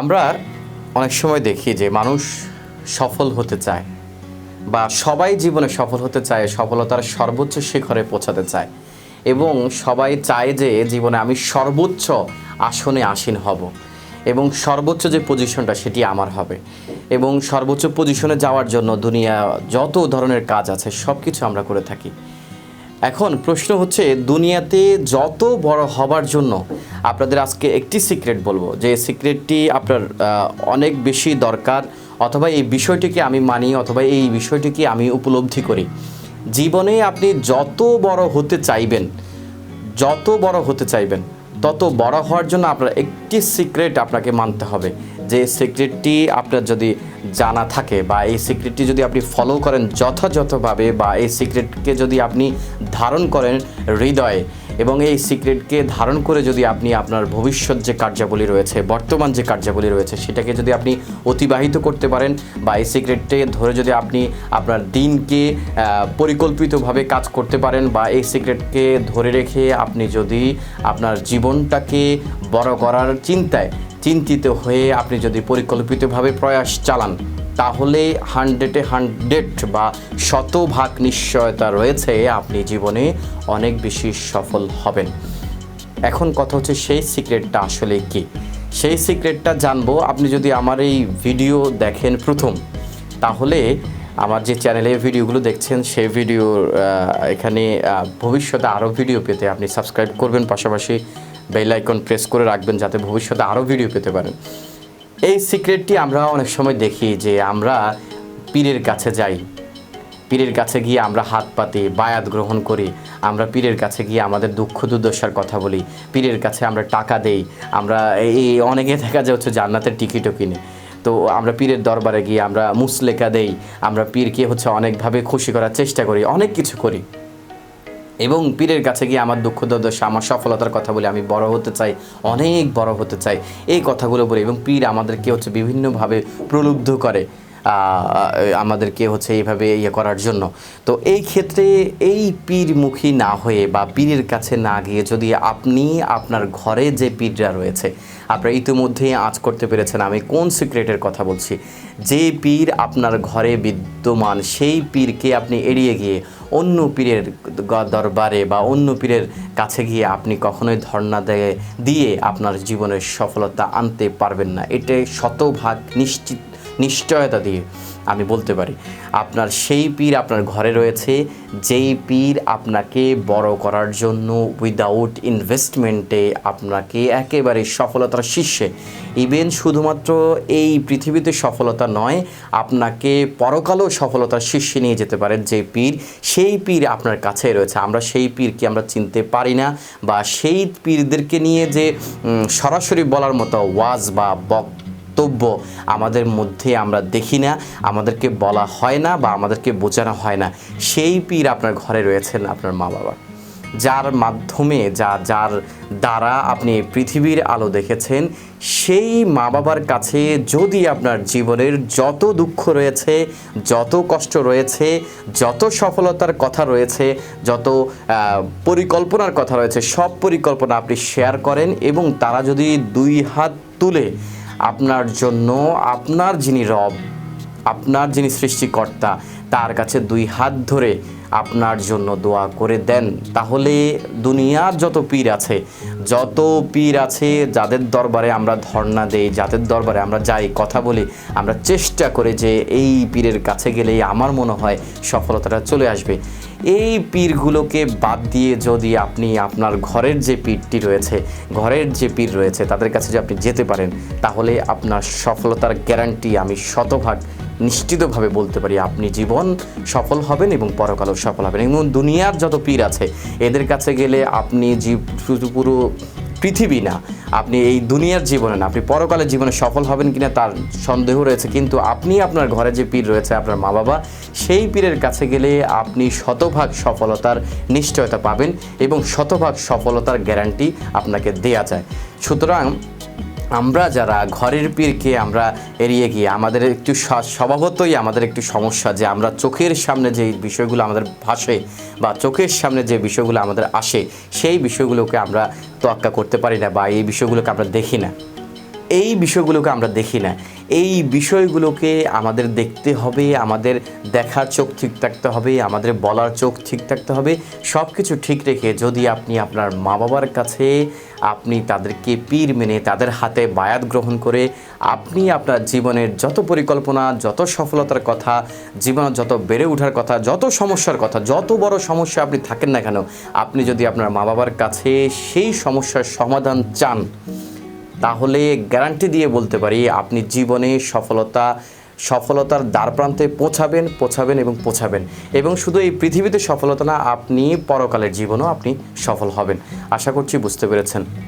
আমরা অনেক সময় দেখি যে মানুষ সফল হতে চায় বা সবাই জীবনে সফল হতে চায়, সফলতার সর্বোচ্চ শিখরে পৌঁছাতে চায় এবং সবাই চায় যে জীবনে আমি সর্বোচ্চ আসনে আসীন হব এবং সর্বোচ্চ যে পজিশনটা সেটি আমার হবে এবং সর্বোচ্চ পজিশনে যাওয়ার জন্য দুনিয়া যত ধরনের কাজ আছে সব কিছু আমরা করে থাকি। এখন প্রশ্ন হচ্ছে, দুনিয়াতে যত বড় হবার জন্য আপনাদের আজকে একটি সিক্রেট বলব। যে সিক্রেটটি আপনার অনেক বেশি দরকার, অথবা এই বিষয়টিকে আমি মানি, অথবা এই বিষয়টিকে আমি উপলব্ধি করি। জীবনে আপনি যত বড় হতে চাইবেন, যত বড় হতে চাইবেন, তত বড় হওয়ার জন্য আপনার একটি সিক্রেট আপনাকে মানতে হবে। যে সিক্রেটটি আপনার যদি জানা থাকে বা এই সিক্রেটটি যদি আপনি ফলো করেন যথাযথভাবে বা এই সিক্রেটকে যদি আপনি ধারণ করেন হৃদয়ে এবং এই সিক্রেটকে ধারণ করে যদি আপনি আপনার ভবিষ্যৎ যে কার্যাবলী রয়েছে, বর্তমান যে কার্যাবলী রয়েছে, সেটাকে যদি আপনি অতিবাহিত করতে পারেন বা এই সিক্রেটকে ধরে যদি আপনি আপনার দিনকে পরিকল্পিতভাবে কাজ করতে পারেন বা এই সিক্রেটকে ধরে রেখে আপনি যদি আপনার জীবনটাকে বড় করার চিন্তায় চিন্তিত হয়ে আপনি যদি পরিকল্পিতভাবে প্রয়াস চালান তাহলে হান্ড্রেডে হান্ড্রেড বা শতভাগ নিশ্চয়তা রয়েছে আপনি জীবনে অনেক বেশি সফল হবেন। এখন কথা হচ্ছে সেই সিক্রেটটা আসলে কি? সেই সিক্রেটটা জানব। আপনি যদি আমার এই ভিডিও দেখেন প্রথম তাহলে আমার যে চ্যানেলে ভিডিওগুলো দেখছেন সেই ভিডিওর আহ, এখানে ভবিষ্যতে আরও ভিডিও পেতে আপনি সাবস্ক্রাইব করবেন। পাশাপাশি বেল আইকন প্রেস করে রাখবেন যাতে ভবিষ্যতে আরও ভিডিও পেতে পারেন। এই সিক্রেটটি আমরা অনেক সময় দেখি যে আমরা পীরের কাছে যাই। পীরের কাছে গিয়ে আমরা হাত পাতি, বায়াত গ্রহণ করি। আমরা পীরের কাছে গিয়ে আমাদের দুঃখ দুর্দশার কথা বলি। পীরের কাছে আমরা টাকা দেই। আমরা এই অনেকে দেখা যায় হচ্ছে জান্নাতের টিকিটও কিনে। তো আমরা পীরের দরবারে গিয়ে আমরা মুসলেকা দেই। আমরা পীরকে হচ্ছে অনেকভাবে খুশি করার চেষ্টা করি, অনেক কিছু করি। এবং পীরের কাছে গিয়ে আমার দুঃখ দুর্দশা, আমার সফলতার কথা বলে আমি বড় হতে চাই, অনেক বড় হতে চাই, এই কথাগুলো বলে এবং পীর আমাদেরকে হচ্ছে বিভিন্নভাবে প্রলুব্ধ করে। আমাদেরকে হচ্ছে এইভাবে ইয়ে করার জন্য। তো এই ক্ষেত্রে এই পীরমুখী না হয়ে বা পীরের কাছে না গিয়ে যদি আপনি আপনার ঘরে যে পীররা রয়েছে, আপনারা ইতিমধ্যেই আঁচ করতে পেরেছেন, আমি কোন সিক্রেটের কথা বলছি? যে পীর আপনার ঘরে বিদ্যমান, সেই পীরকে আপনি এড়িয়ে গিয়ে অন্য পীরের দরবারে বা অন্য পীরের কাছে গিয়ে আপনি কখনোই ধর্ণা দেয়, দিয়ে আপনার জীবনের সফলতা আনতে পারবেন না। এটা শতভাগ নিশ্চিত নিশ্চয়তা দিয়ে আমি বলতে পারি। আপনার সেই পীর আপনার ঘরে রয়েছে, যেই পীর আপনাকে বড় করার জন্য উইদাউট ইনভেস্টমেন্টে আপনাকে একেবারে সফলতার শীর্ষে। ইভেন শুধুমাত্র এই পৃথিবীতে সফলতা নয়, আপনাকে পরকালেও সফলতার শীর্ষে নিয়ে যেতে পারেন যে পীর। সেই পীর আপনার কাছে রয়েছে। আমরা সেই পীরকে আমরা চিনতে পারি না? বা সেই পীরদেরকে নিয়ে যে সরাসরি বলার মতো ওয়াজ বা বক বক্তব্য আমাদের মধ্যে আমরা দেখি না, আমাদেরকে বলা হয় না বা আমাদেরকে বোঝানো হয় না। সেই পীর আপনার ঘরে রয়েছেন আপনার মা বাবা যার মাধ্যমে, যা, যার দ্বারা আপনি পৃথিবীর আলো দেখেছেন, সেই মা বাবার কাছে যদি আপনার জীবনের যত দুঃখ রয়েছে, যত কষ্ট রয়েছে, যত সফলতার কথা রয়েছে, যত পরিকল্পনার কথা রয়েছে, সব পরিকল্পনা আপনি শেয়ার করেন এবং তারা যদি দুই হাত তুলে আপনার জন্য আপনার যিনি রব আপনার যিনি সৃষ্টিকর্তা তার কাছে দুই হাত ধরে আপনার জন্য দোয়া করে দেন। তাহলে দুনিয়ার যত পীর আছে, যত পীর আছে, যাদের দরবারে আমরা ধর্ণা দেই, যাদের দরবারে আমরা যাই, কথা বলি, আমরা চেষ্টা করে যে এই পীরের কাছে গেলেই আমার মনে হয় সফলতাটা চলে আসবে। এই পীরগুলোকে বাদ দিয়ে যদি আপনি আপনার ঘরের যে পীরটি রয়েছে, ঘরের যে পীর রয়েছে, তাদের কাছে যদি আপনি যেতে পারেন, তাহলে আপনার সফলতার গ্যারান্টি আমি শতভাগ নিশ্চিতভাবে বলতে পারি আপনি জীবন সফল হবেন এবং পরকালও সফল হবেন। এবং দুনিয়ার যত পীর আছে, এদের কাছে গেলে আপনি জীব পুরো পৃথিবী না, আপনি এই দুনিয়ার জীবনে না, আপনি পরকালের জীবনে সফল হবেন কিনা তার সন্দেহ রয়েছে। কিন্তু আপনি আপনার ঘরে যে পীর রয়েছে, আপনার মা বাবা সেই পীরের কাছে গেলে আপনি শতভাগ সফলতার নিশ্চয়তা পাবেন এবং শতভাগ সফলতার গ্যারান্টি আপনাকে দেয়া যায়। সুতরাং আমরা যারা ঘরের পীরকে আমরা এড়িয়ে গিয়ে, আমাদের একটু স্বভাবতই আমাদের একটু সমস্যা যে আমরা চোখের সামনে যে বিষয়গুলো আমাদের ভাসে বা চোখের সামনে যে বিষয়গুলো আমাদের আসে, সেই বিষয়গুলোকে আমরা তোয়াক্কা করতে পারি না বা এই বিষয়গুলোকে আমরা দেখি না। এই বিষয়গুলোকে আমরা দেখি না। এই বিষয়গুলোকে আমাদের দেখতে হবে, আমাদের দেখার চোখ ঠিক থাকতে হবে, আমাদের বলার চোখ ঠিক থাকতে হবে সব কিছু ঠিক রেখে যদি আপনি আপনার মা বাবার কাছে আপনি তাদেরকে পীর মেনে তাদের হাতে বায়াত গ্রহণ করে আপনি আপনার জীবনের যত পরিকল্পনা, যত সফলতার কথা, জীবনের যত বেড়ে ওঠার কথা, যত সমস্যার কথা, যত বড় সমস্যা আপনি থাকেন না কেন, আপনি যদি আপনার মা বাবার কাছে সেই সমস্যার সমাধান চান তাহলে গ্যারান্টি দিয়ে বলতে পারি আপনি জীবনে সফলতা, সফলতার দ্বারপ্রান্তে পৌঁছাবেন পৌঁছাবেন এবং পৌঁছাবেন। এবং শুধু এই পৃথিবীতে সফলতা না, আপনি পরকালের জীবনও আপনি সফল হবেন। আশা করছি বুঝতে পেরেছেন।